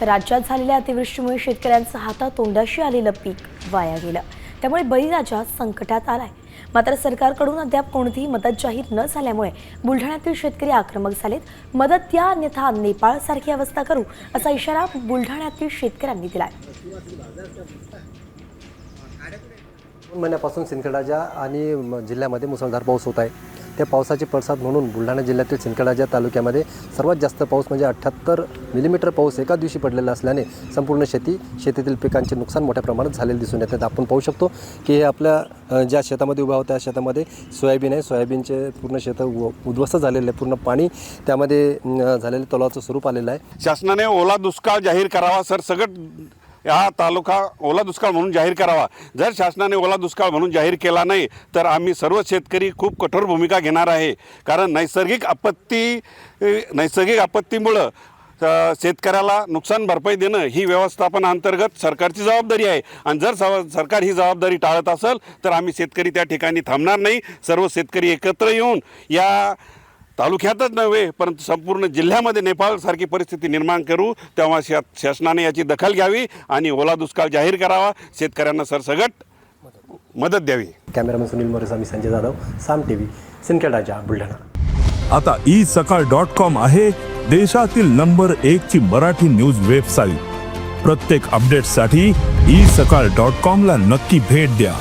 तर राज्यात झालेल्या अतिवृष्टीमुळे शेतकऱ्यांचं हातातोंडाशी आलेलं पीक वाया गेलं. त्यामुळे बळीराजा संकटात आलाय. मात्र सरकारकडून अद्याप कोणतीही मदत जाहीर न झाल्यामुळे बुलढाण्यातील शेतकरी आक्रमक झालेत. मदत या अन्यथा नेपाळ सारखी अवस्था करू असा इशारा बुलढाण्यातील शेतकऱ्यांनी दिलाय. महिन्यापासून सिंदखेडाच्या आणि जिल्ह्यामध्ये मुसळधार पाऊस होत आहे. त्या पावसाचे पडसाद म्हणून बुलढाणा जिल्ह्यातील सिंदखेडाच्या तालुक्यामध्ये सर्वात जास्त पाऊस म्हणजे अठ्ठ्याहत्तर मिलीमीटर पाऊस एका दिवशी पडलेला असल्याने संपूर्ण शेती शेतीतील पिकांचे नुकसान मोठ्या प्रमाणात झालेले दिसून येतात आपण पाहू शकतो की हे आपल्या ज्या शेतामध्ये उभ्या होत्या त्या शेतामध्ये सोयाबीन आहे. सोयाबीनचे पूर्ण शेतं उ- उद्ध्वस्त झालेले आहे. पूर्ण पाणी त्यामध्ये झालेलं तलावाचं स्वरूप आलेलं आहे. शासनाने ओला दुष्काळ जाहीर करावा सर. सगळं हा तालुका ओला दुष्काळ म्हणून जाहीर करावा. जर शासनाने ओला दुष्काळ म्हणून जाहीर केला नाही तर आम्ही सर्व शेतकरी खूप कठोर भूमिका घेणार आहे. कारण नैसर्गिक आपत्ती नैसर्गिक आपत्तीमुळं शेतकऱ्याला नुकसान भरपाई देणं ही व्यवस्थापनाअंतर्गत सरकारची जबाबदारी आहे. आणि जर सरकार ही जबाबदारी टाळत असेल तर आम्ही शेतकरी त्या ठिकाणी थांबणार नाही. सर्व शेतकरी एकत्र येऊन या तालुक्यातच नव्हे परंतु संपूर्ण जिल्ह्यामध्ये नेपाळसारखी परिस्थिती निर्माण करू तेव्हा शा शासनाने याची दखल घ्यावी आणि ओला दुष्काळ जाहीर करावा. शेतकऱ्यांना सरसगट मदत द्यावी. कॅमेरामॅन सुनील मोरे मी संजय जाधव साम टी व्ही सिंदखेडाच्या बुलढाणा. आता ई सकाळ डॉट कॉम आहे देशातील नंबर एक ची मराठी न्यूज वेबसाईट. प्रत्येक अपडेटसाठी ई सकाळ डॉट कॉम ला नक्की भेट द्या.